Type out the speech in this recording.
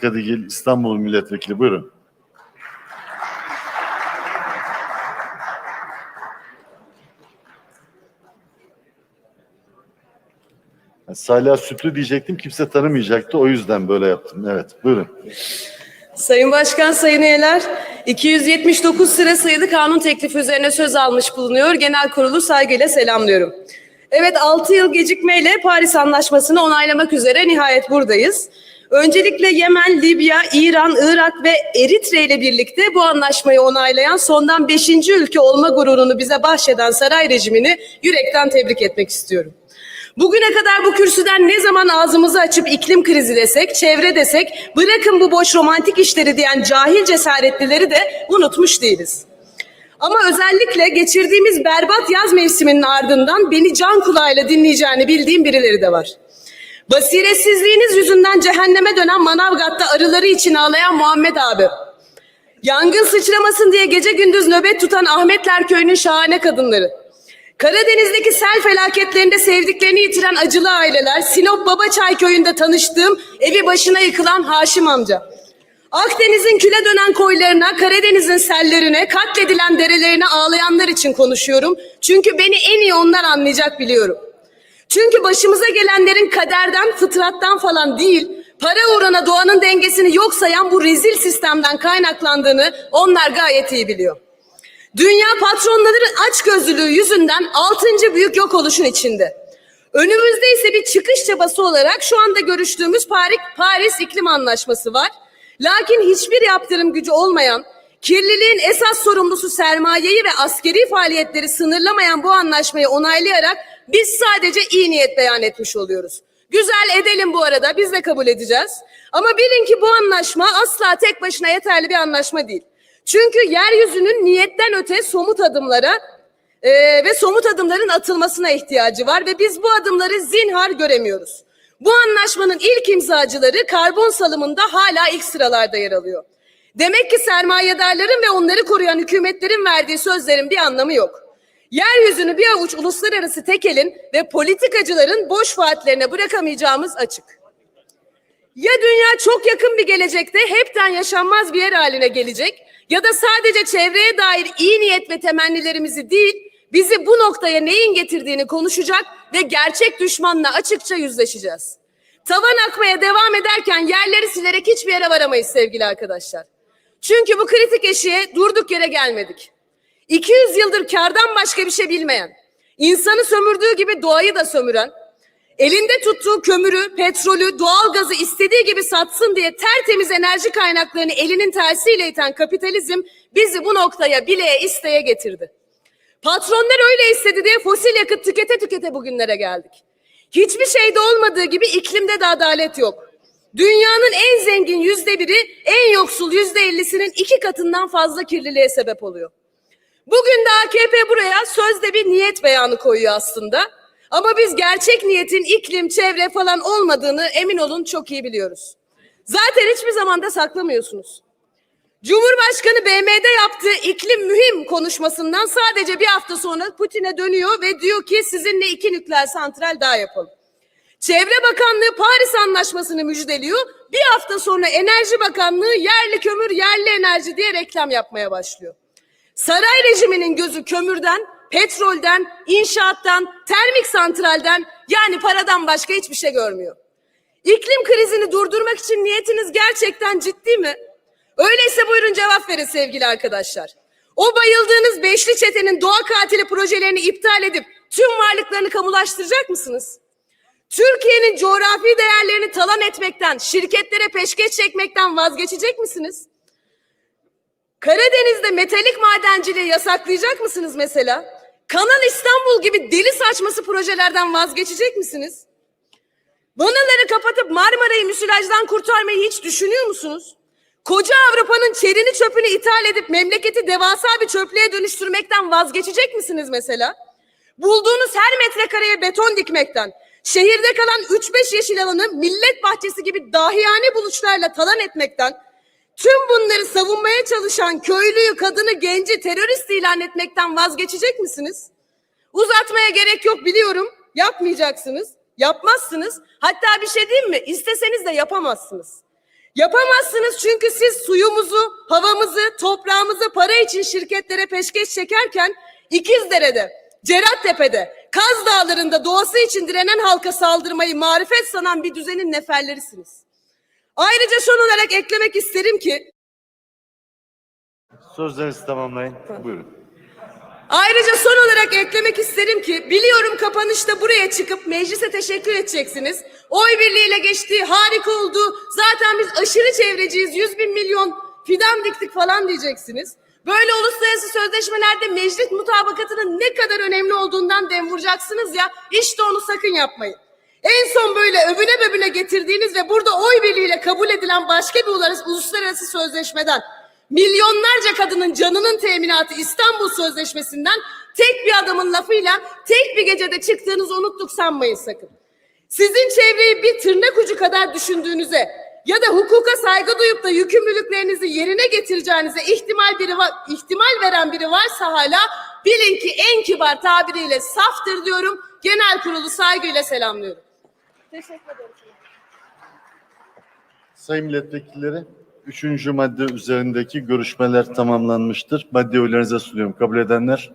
Kadigil İstanbul Milletvekili buyurun. Salih Sütlü diyecektim kimse tanımayacaktı o yüzden böyle yaptım. Evet buyurun. Sayın Başkan, sayın üyeler, 279 sıra sayılı kanun teklifi üzerine söz almış bulunuyor. Genel kurulu saygıyla selamlıyorum. Evet, 6 yıl gecikmeyle Paris Anlaşması'nı onaylamak üzere nihayet buradayız. Öncelikle Yemen, Libya, İran, Irak ve Eritre ile birlikte bu anlaşmayı onaylayan sondan 5. ülke olma gururunu bize bahşeden saray rejimini yürekten tebrik etmek istiyorum. Bugüne kadar bu kürsüden ne zaman ağzımızı açıp iklim krizi desek, çevre desek, bırakın bu boş romantik işleri diyen cahil cesaretlileri de unutmuş değiliz. Ama özellikle geçirdiğimiz berbat yaz mevsiminin ardından beni can kulağıyla dinleyeceğini bildiğim birileri de var. Basiretsizliğiniz yüzünden cehenneme dönen Manavgat'ta arıları için ağlayan Muhammed abi. Yangın sıçramasın diye gece gündüz nöbet tutan Ahmetler Köyü'nün şahane kadınları. Karadeniz'deki sel felaketlerinde sevdiklerini yitiren acılı aileler, Sinop Babaçay köyünde tanıştığım evi başına yıkılan Haşim amca. Akdeniz'in küle dönen koylarına, Karadeniz'in sellerine, katledilen derelerine ağlayanlar için konuşuyorum. Çünkü beni en iyi onlar anlayacak biliyorum. Çünkü başımıza gelenlerin kaderden, fıtrattan falan değil, para uğruna doğanın dengesini yok sayan bu rezil sistemden kaynaklandığını onlar gayet iyi biliyor. Dünya patronların açgözlülüğü yüzünden altıncı büyük yok oluşun içinde. Önümüzde ise bir çıkış çabası olarak şu anda görüştüğümüz Paris, Paris İklim Anlaşması var. Lakin hiçbir yaptırım gücü olmayan, kirliliğin esas sorumlusu sermayeyi ve askeri faaliyetleri sınırlamayan bu anlaşmayı onaylayarak biz sadece iyi niyet beyan etmiş oluyoruz. Güzel edelim bu arada biz de kabul edeceğiz. Ama bilin ki bu anlaşma asla tek başına yeterli bir anlaşma değil. Çünkü yeryüzünün niyetten öte somut adımlara e, ve somut adımların atılmasına ihtiyacı var ve biz bu adımları zinhar göremiyoruz. Bu anlaşmanın ilk imzacıları karbon salımında hala ilk sıralarda yer alıyor. Demek ki sermayedarların ve onları koruyan hükümetlerin verdiği sözlerin bir anlamı yok. Yeryüzünü bir avuç uluslararası tekelin ve politikacıların boş vaatlerine bırakamayacağımız açık. Ya dünya çok yakın bir gelecekte hepten yaşanmaz bir yer haline gelecek ya da sadece çevreye dair iyi niyet ve temennilerimizi değil, bizi bu noktaya neyin getirdiğini konuşacak ve gerçek düşmanla açıkça yüzleşeceğiz. Tavan akmaya devam ederken yerleri silerek hiçbir yere varamayız sevgili arkadaşlar. Çünkü bu kritik eşiğe durduk yere gelmedik. 200 yıldır kardan başka bir şey bilmeyen, insanı sömürdüğü gibi doğayı da sömüren, elinde tuttuğu kömürü, petrolü, doğalgazı istediği gibi satsın diye tertemiz enerji kaynaklarını elinin tersiyle iten kapitalizm bizi bu noktaya bileye isteye getirdi. Patronlar öyle istedi diye fosil yakıt tükete tükete bugünlere geldik. Hiçbir şeyde olmadığı gibi iklimde de adalet yok. Dünyanın en zengin yüzde biri en yoksul yüzde ellisinin iki katından fazla kirliliğe sebep oluyor. Bugün de AKP buraya sözde bir niyet beyanı koyuyor aslında. Ama biz gerçek niyetin iklim, çevre falan olmadığını emin olun çok iyi biliyoruz. Zaten hiçbir zaman da saklamıyorsunuz. Cumhurbaşkanı BM'de yaptığı iklim mühim konuşmasından sadece bir hafta sonra Putin'e dönüyor ve diyor ki sizinle iki nükleer santral daha yapalım. Çevre Bakanlığı Paris Anlaşması'nı müjdeliyor. Bir hafta sonra Enerji Bakanlığı yerli kömür, yerli enerji diye reklam yapmaya başlıyor. Saray rejiminin gözü kömürden, petrolden, inşaattan, termik santralden yani paradan başka hiçbir şey görmüyor. İklim krizini durdurmak için niyetiniz gerçekten ciddi mi? Öyleyse buyurun cevap verin sevgili arkadaşlar. O bayıldığınız beşli çetenin doğa katili projelerini iptal edip tüm varlıklarını kamulaştıracak mısınız? Türkiye'nin coğrafi değerlerini talan etmekten, şirketlere peşkeş çekmekten vazgeçecek misiniz? Karadeniz'de metalik madenciliği yasaklayacak mısınız mesela? Kanal İstanbul gibi deli saçması projelerden vazgeçecek misiniz? Vanaları kapatıp Marmara'yı müsilajdan kurtarmayı hiç düşünüyor musunuz? Koca Avrupa'nın çerini çöpünü ithal edip memleketi devasa bir çöplüğe dönüştürmekten vazgeçecek misiniz mesela? Bulduğunuz her metrekareye beton dikmekten, şehirde kalan 3-5 yeşil alanı millet bahçesi gibi dahiyane buluşlarla talan etmekten, tüm bunları savunmaya çalışan köylüyü, kadını, genci terörist ilan etmekten vazgeçecek misiniz? Uzatmaya gerek yok biliyorum. Yapmayacaksınız, yapmazsınız. Hatta bir şey diyeyim mi? İsteseniz de yapamazsınız. Yapamazsınız çünkü siz suyumuzu, havamızı, toprağımızı para için şirketlere peşkeş çekerken İkizdere'de, Cerattepe'de, Kaz Dağları'nda doğası için direnen halka saldırmayı marifet sanan bir düzenin neferlerisiniz. Ayrıca son olarak eklemek isterim ki Sözlerinizi tamamlayın. Buyurun. Ayrıca son olarak eklemek isterim ki biliyorum kapanışta buraya çıkıp meclise teşekkür edeceksiniz. Oy birliğiyle geçti, harika oldu. Zaten biz aşırı çevreciyiz, 100 bin milyon fidan diktik falan diyeceksiniz. Böyle uluslararası sözleşmelerde meclis mutabakatının ne kadar önemli olduğundan dem vuracaksınız ya, işte onu sakın yapmayın. En son böyle övüne böbüne getirdiğiniz ve burada oy birliğiyle kabul edilen başka bir uluslararası- uluslararası sözleşmeden milyonlarca kadının canının teminatı İstanbul Sözleşmesi'nden tek bir adamın lafıyla tek bir gecede çıktığınızı unuttuk sanmayın sakın. Sizin çevreyi bir tırnak ucu kadar düşündüğünüze ya da hukuka saygı duyup da yükümlülüklerinizi yerine getireceğinize ihtimal biri var, ihtimal veren biri varsa hala bilin ki en kibar tabiriyle saftır diyorum. Genel kurulu saygıyla selamlıyorum. Teşekkür ederim. Sayın milletvekilleri, üçüncü madde üzerindeki görüşmeler tamamlanmıştır. Madde oylarınıza sunuyorum. Kabul edenler,